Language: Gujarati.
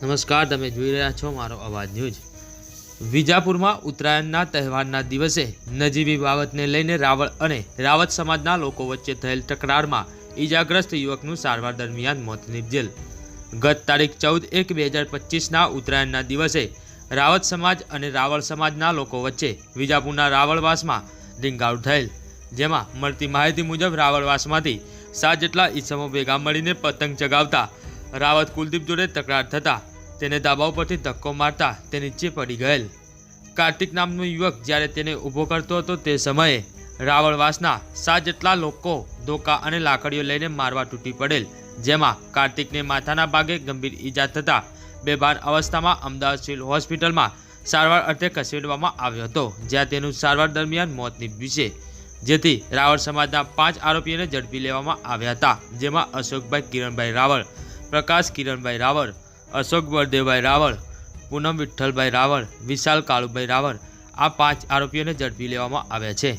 નમસ્કાર, તમે જોઈ રહ્યા છો મારો અવાજ ન્યૂઝ. વિજાપુરમાં ઉત્તરાયણના તહેવારના દિવસે નજીવી બાબતને લઈને રાવળ અને રાવત સમાજના લોકો વચ્ચે થયેલ તકરારમાં ઈજાગ્રસ્ત યુવકનું સારવાર દરમિયાન મોત નિપજેલ. ગત તારીખ ચૌદ એક બે હજાર પચીસના ઉત્તરાયણના દિવસે રાવત સમાજ અને રાવળ સમાજના લોકો વચ્ચે વિજાપુરના રાવળવાસમાં ડીંગાઉ થયેલ, જેમાં મળતી માહિતી મુજબ રાવળવાસમાંથી સાત જેટલા ઈસમો ભેગા મળીને પતંગ ચગાવતા રાવત કુલદીપ જોડે તકરાર થતા તેને ધાબા ઉપરથી ધક્કો મારતા તે નીચે પડી ગયેલ. કાર્તિક નામનો યુવક જ્યારે તેને ઊભો કરતો હતો તે સમયે રાવળવાસના સાત જેટલા લોકો ધોકા અને લાકડીઓ લઈને મારવા તૂટી પડેલ, જેમાં કાર્તિકને માથાના ભાગે ગંભીર ઈજા થતા બેભાન અવસ્થામાં અમદાવાદ સિવિલ હોસ્પિટલમાં સારવાર અર્થે ખસેડવામાં આવ્યો હતો, જ્યાં તેનું સારવાર દરમિયાન મોત નીપજ્યું છે. જેથી રાવળ સમાજના પાંચ આરોપીઓને ઝડપી લેવામાં આવ્યા હતા, જેમાં અશોકભાઈ કિરણભાઈ રાવળ પ્રકાશ કિરણભાઈ રાવળ, અશોક બળદેવભાઈ રાવળ, પૂનમ વિઠ્ઠલભાઈ રાવળ, વિશાલ કાળુભાઈ રાવળ આ પાંચ આરોપીઓને ઝડપી લેવામાં આવ્યા છે.